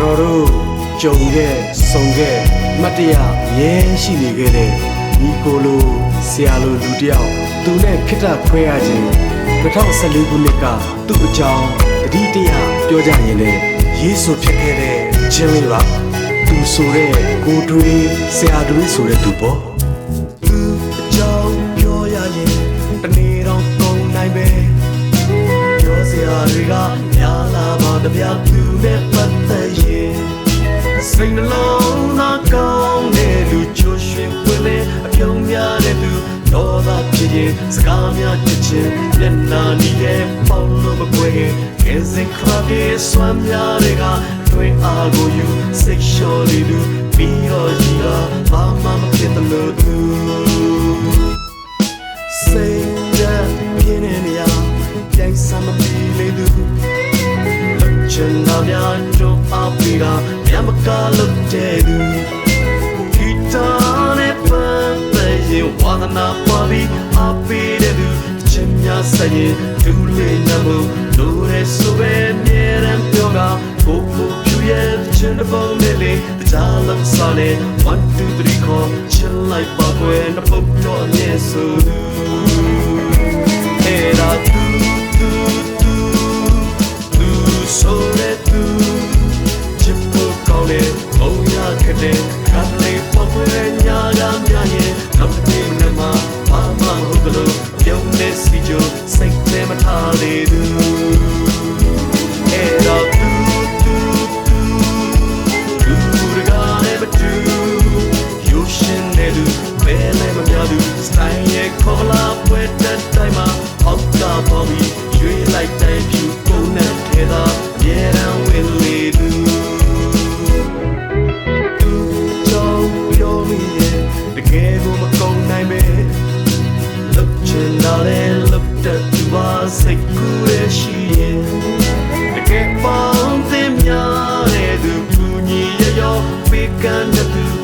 တော်တို့ကြုံခဲ့ဆုံခဲ့မတ်တရရဲရှိနေခဲ့တဲ့ညီကိုလိုဆရာလိုလူတစ်ယောက်သူနဲ့ခိတ္တခွဲရခြင်း2014ခုနှစ်ကသူ့အကြောင်းတတိတရပြောကြရင်လည်းရေးဆိုဖြစ်ခဲ့တဲ့ချင်းလေးပါသူဆိုတဲ့ကိုတွေးဆရာတွေးဆိုတဲ့သူပေါ့ စိတ်နှလုံးသားကောင်းတဲ့လူချိုးရွှင်ပွင့်လေအပြုံးများတဲ့သူတော့သာဖြစ်ရင်စကားများချစ်ချင်းမျက်နာနီးတဲ့ပေါလို့မကွယ်ကဲစင်ခရတဲ့ဆွမ်းများတွေကတွင်အားကိုယူစိတ်လျှော်လေးလူပြီးတော့ကြီးကဘာမှမဖြစ်တယ်လို့သူစိတ်ဓာတ်ပြင်းနေရပြိုင်စမ်းမမီလေးသူလွတ်ချင်တာများတို့အ ပီတာမြမကလွတ်တဲ့သူဂီတာနဲ့ပန်းတဲ့ရင်ဝါသနာပွားပြီးအပီတဲ့သူချင်များဆိုင်ရင်ဒူလေးနမှုလိုရဲဆိုပဲမြဲတမ်းပြောကကိုကိုဖြူရဲ့ချင်တဲ့ပုံနဲ့လေကြားလုံးစားနေ1 2 3ခေါ်ချင်လိုက်ပါကွယ်နှပုတ်တော့အမြဲဆိုသူ ပေါ်ပြီးရွေးလိုက်တဲ့ဖြူပုံနဲ့ထဲသာမြေရန်ဝင်လေသူသူကြောင့်ပြောမိရဲ့တကယ်ကိုမကုန်နိုင်ပဲလုတ်ချင်တာလဲလုတ်တဲ့သူပါစိတ်ကူးရရှိရဲ့တကယ်ပေါင်းသင်များတဲ့သူကူညီရရောပေးကမ်းတဲ့သူ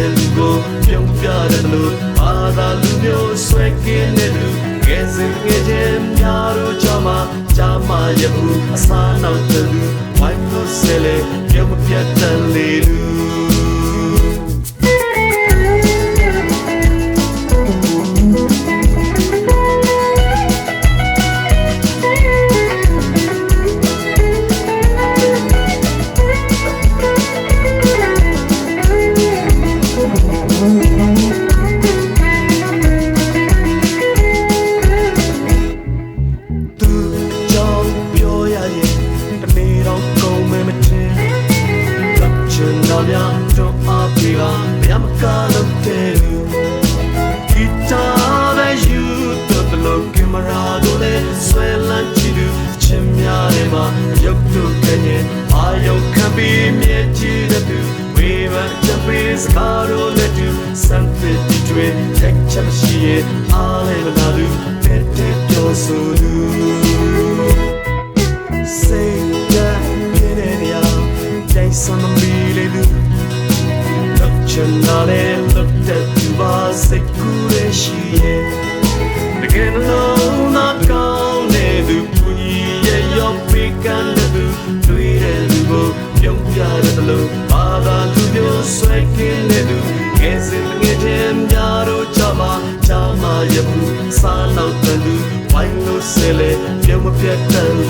တွေ့တဲ့လူကိုပြုံးပြတဲ့လူဘာသာလူမျိုးဆွဲကင်းတဲ့လူကဲစင်ငယ်ချင်းများတို့ကြမှာကြမှာရဘူးအစားနောက်တဲ့လူဝိုင်းလို့ဆဲလေပြုံးမပြတ်တဲ့လေလူ တော့များတော့အပြေကမြမကလို့တဲ့လူဂီတာပဲယူတော့တလို့ကင်မရာကိုလည်းဆွဲလန်းကြည့်သူချင်များတယ်မှာရုပ်တို့ကရင်အာယုံခံပြီးမြဲကြည့်တဲ့သူဝေးမှချပေးစကားတို့နဲ့တူစံသစ်တွေတက်ချမရှိရဲ့အားလည်းမနာသူ yada the low Bada to your swagging they do Guess it get him yaro chama chama yabu San out the do Why no silly ပြုံးမပြတ်တန်လေလူ